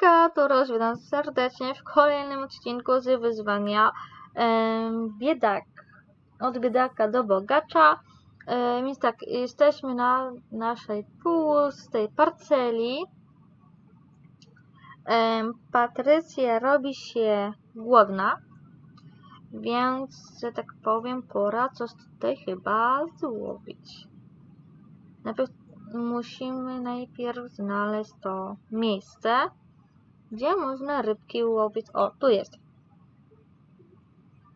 Hejka, to witam serdecznie w kolejnym odcinku z wyzwania Biedak. Od biedaka do bogacza. Więc tak, jesteśmy na naszej pustej parceli. Patrycja robi się głodna, więc, że tak powiem, pora coś tutaj chyba złowić. Najpierw musimy najpierw znaleźć to miejsce, gdzie można rybki łowić. O, tu jest.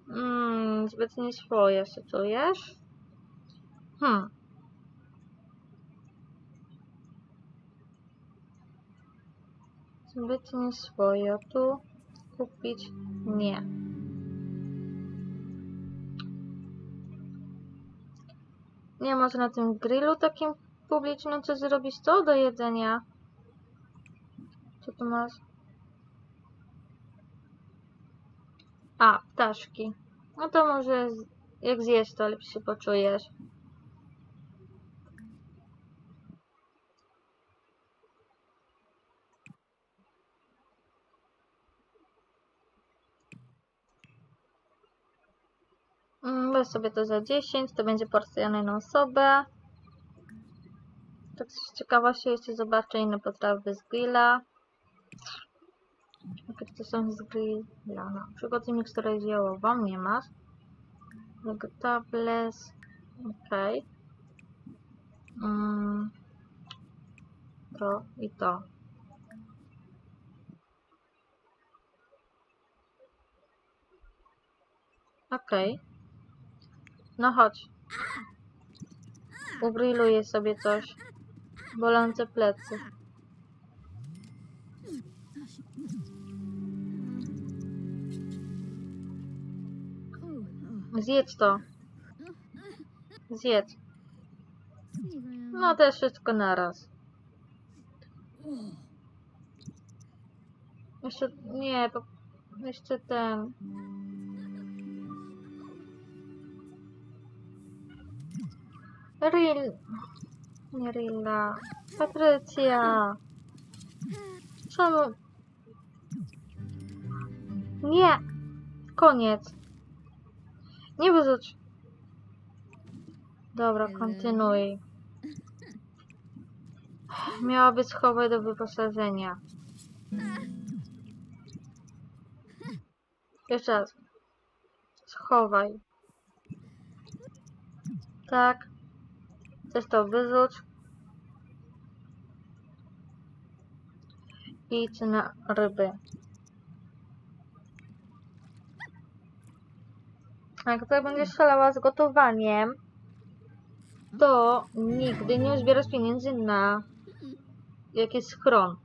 Mmm, zbyt nie swoje się czujesz? Hmm. Zbyt nie swoje. Tu kupić nie. Nie można na tym grillu takim publicznym coś zrobić? Co do jedzenia? Co tu masz? A, ptaszki. No to może jak zjesz, to lepiej się poczujesz. Mm, Weź sobie to za 10, to będzie porcja na jedną osobę. Tak z ciekawości jeszcze zobaczę inne potrawy z grilla. Jakie to są z grilla? No, przygotuj miksturę ziołową, nie masz. Vegetables. Okej. Mm. To i to. Okej. No chodź. Ugrilluję sobie coś. Bolące plecy. Zjedz to. Zjedz. No też wszystko naraz. Jeszcze, nie, po, jeszcze ten. Ril. Nie Rilla. Patrycja. Czemu? Nie. Koniec. Nie wyrzuć. Dobra, kontynuuj. Miała być schowaj do wyposażenia. Jeszcze raz. Schowaj. Tak. Też to wyrzuć. I na ryby. Jak tutaj będziesz szalała z gotowaniem, to nigdy nie zbierasz pieniędzy na jakiś schron.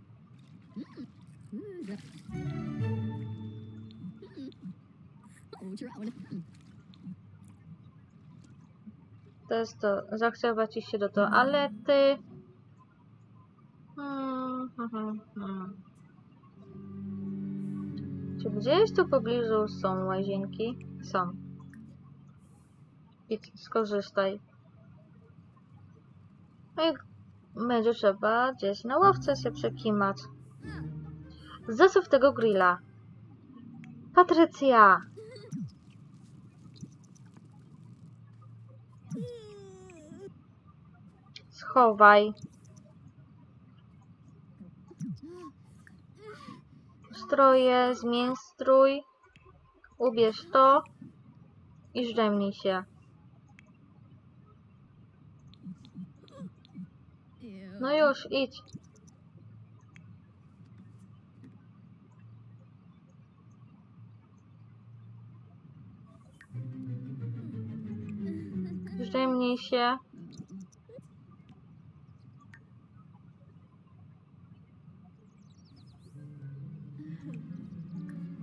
To jest to, zachciała ci się do toalety. Hmm, hmm, hmm. Czy gdzieś tu w pobliżu są łazienki? Są. Skorzystaj. No i będzie trzeba gdzieś na ławce się przekimać. Zasuw tego grilla. Patrycja! Schowaj. Stroje, zmień strój. Ubierz to i zdrzemnij się. No już, idź. Zdrzemnij się.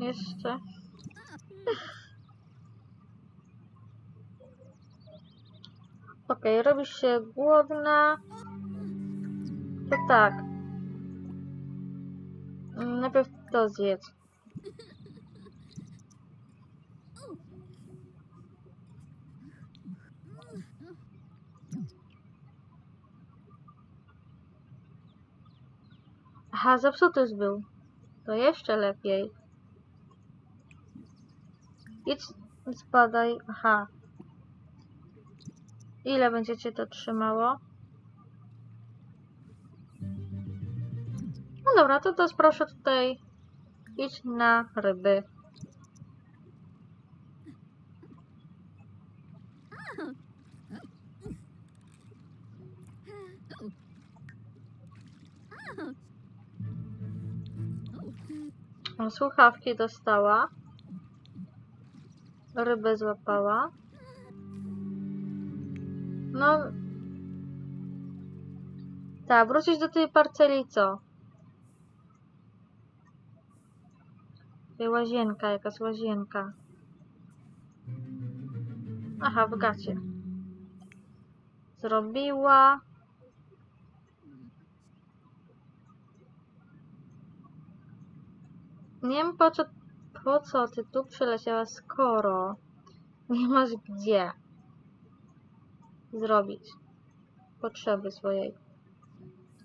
Jeszcze. Okej, robisz się głodna. To tak. Najpierw to zjedz. Aha, zepsuty był. To jeszcze lepiej. Idź, spadaj. Aha. Ile będziecie to trzymało? Dobra, to teraz proszę tutaj idź na ryby. Słuchawki dostała. Rybę złapała. No. Tak, wrócić do tej parceli co? Łazienka, jakaś łazienka. Aha, w gacie. Zrobiła. Nie wiem po co, po co ty tu przyleciała, skoro nie masz gdzie zrobić potrzeby swojej.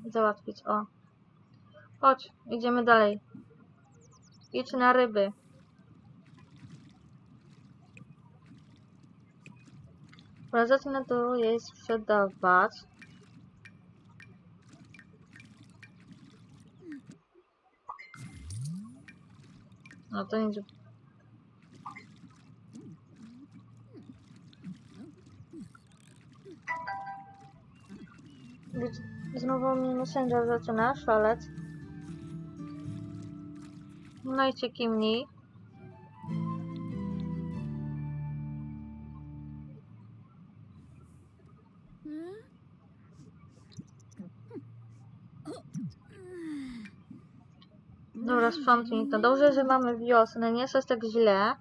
Załatwić, o. Chodź, idziemy dalej. Idź na ryby. Dobra, zacznę tu jej sprzedawać. No to nic. Znowu mi Messenger zaczyna szaleć. No i ciekimniej. Dobra, sprzątnij to. Dobrze, że mamy wiosnę, nie jest tak źle.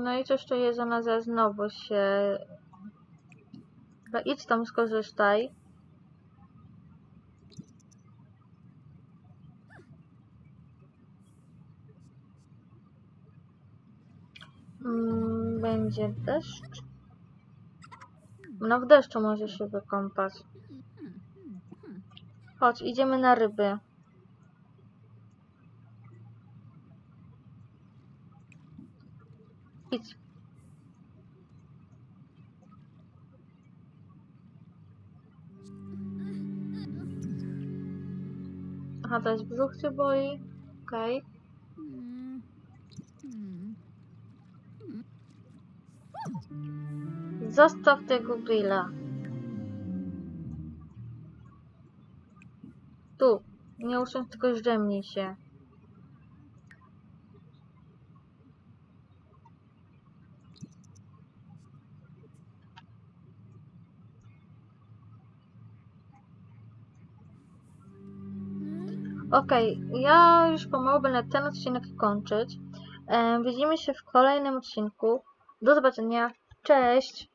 No i coś tu jest ona za znowu się... Dobra, idź tam skorzystaj. Mm, Będzie deszcz. No w deszczu może się wykąpać. Chodź, idziemy na ryby. Idź. Aha, jest brzuch cię boi. Okej. Zostaw tego grilla. Tu. Nie usiądź, tylko zdrzemnij się. Okej, ja już pomału będę ten odcinek kończyć. Widzimy się w kolejnym odcinku. Do zobaczenia. Cześć!